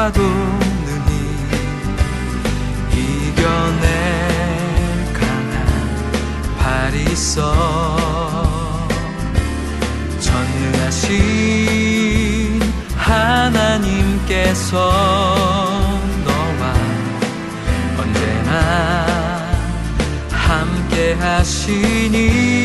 와도 능히 이겨낼 강한 발이 있어. 전능하신 하나님께서 너와 언제나 함께 하시니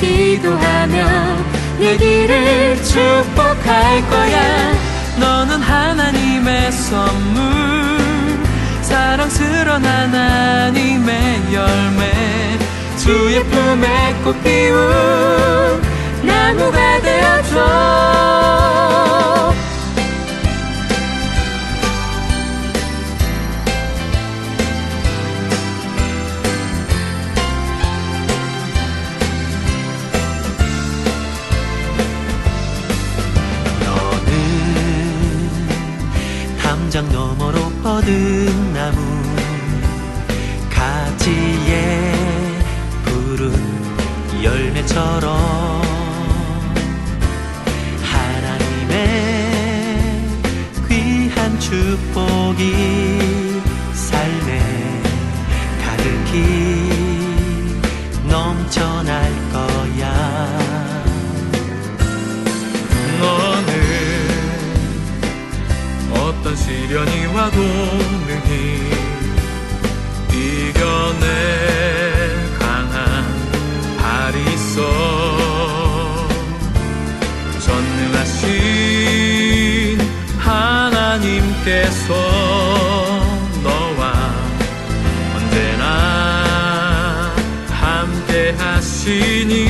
기도하며 내 길을 축복할 거야. 너는 하나님의 선물 사랑스런 하나님의 열매 주의 품에 꽃 피운 담장 너머로 뻗은 나무. 가지에 푸른 열매처럼 하나님의 귀한 축복이 삶에 가득히 넘쳐날 거 시련이 와도 능히 이겨낼 강한 발이 있어. 전능하신 하나님께서 너와 언제나 함께 하시니